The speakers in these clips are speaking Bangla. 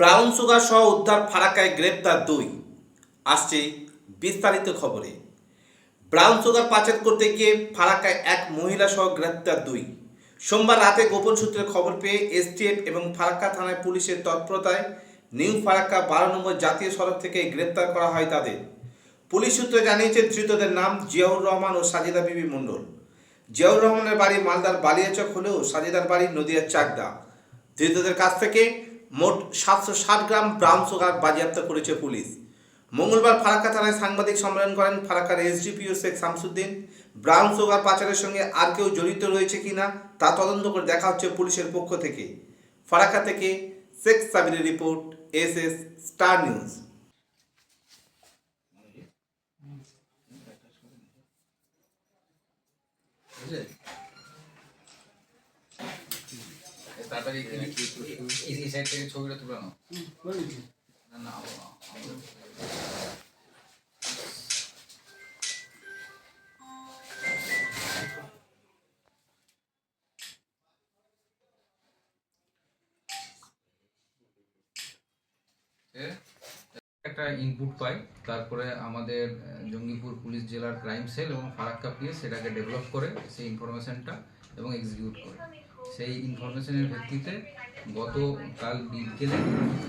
ব্রাউন সুগার সহ উদ্ধার ফারাক্কায় গ্রেপ্তার দুই। আসছে বিস্তারিত খবরে। ব্রাউন সুগার পাচার করতে গিয়ে ফারাক্কায় এক মহিলা সহ গ্রেপ্তার দুই। সোমবার রাতে গোপন সূত্রে খবর পেয়ে এসটিএফ এবং ফারাক্কা থানায় পুলিশের তৎপরতায় নিউ ফারাক্কা বারো নম্বর জাতীয় সড়ক থেকে গ্রেপ্তার করা হয় তাদের। পুলিশ সূত্রে জানিয়েছে, ধৃতদের নাম জিয়াউর রহমান ও সাজিদা বিবি মণ্ডল। জিয়াউর রহমানের বাড়ি মালদার বালিয়াচক হলেও সাজিদার বাড়ি নদিয়ার চাকদা। ধৃতদের কাছ থেকে মোট সাতশো ষাট গ্রাম ব্রাউন সুগার বাজেয়াপ্ত করেছে পুলিশ। মঙ্গলবার ফারাক্কা থানায় সাংবাদিক সম্মেলন করেন ফারাক্কার SDPO Sheikh Shamsuddin. Brown sugar পাচারের সঙ্গে আর কেউ জড়িত রয়েছে কিনা তা তদন্ত করে দেখা হচ্ছে পুলিশের পক্ষ থেকে। ফারাক্কা থেকে Sheikh সাবিরের report, S S star news. তাড়াতাড়ি এই এই সাইড থেকে ছবিটা তুলে নাও। না না আবার নাও, আবার। এ, একটা ইনপুট পাই তারপরে আমাদের জঙ্গিপুর পুলিশ জেলার ক্রাইম সেল এবং ফারাক্কা পিএস সেটাকে ডেভেলপ করে সেই ইনফরমেশনটা এবং এক্সিকিউট করে। সেই ইনফরমেশনের ভিত্তিতে গতকাল বিকেলে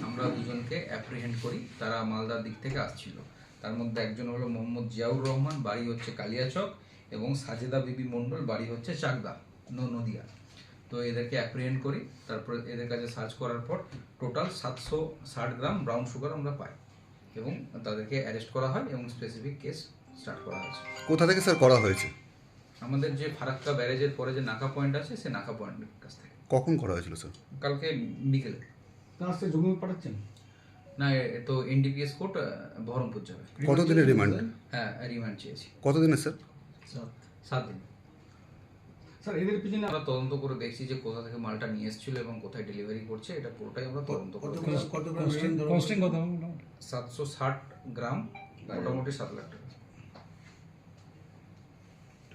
আমরা দুজনকে অ্যাপ্রিহেন্ড করি। তারা মালদার দিক থেকে আসছিল। তার মধ্যে একজন হলো মোহাম্মদ জিয়াউর রহমান, বাড়ি হচ্ছে কালিয়াচক এবং সাজেদা বিবি মণ্ডল, বাড়ি হচ্ছে চাকদা নদিয়া। তো এদেরকে অ্যাপ্রিহেন্ড করি। তারপরে এদের কাছে সার্চ করার পর টোটাল সাতশো ষাট গ্রাম ব্রাউন সুগার আমরা পাই এবং তাদেরকে অ্যারেস্ট করা হয় এবং স্পেসিফিক কেস স্টার্ট করা হয়েছে। কোথা থেকে স্যার করা হয়েছে? আমাদের যে ফারাক্কা ব্যারেজের পরে যে নাকা পয়েন্ট আছে সে নাকা পয়েন্টের কাছ থেকে। কখন করা হয়েছিল স্যার? কালকে বিকেলে। কার সাথে জমি পাঠাচ্ছেন? না এ তো এনডিপিএস কোর্ট বহরমপুর যাবে। কতদিনের রিমান্ড হ্যাঁ রিমান্ড চেয়েছি। কতদিনের স্যার? সাত দিন। স্যার এদের পিছনে আমরা তদন্ত করে দেখছি যে কোথা থেকে মালটা নিয়ে এসেছিল এবং কোথায় ডেলিভারি করছে এটা পুরোটাই আমরা তদন্ত করে কস্টিং কত? সাতশো ষাট গ্রাম মোটামুটি সাত লাখ টাকা।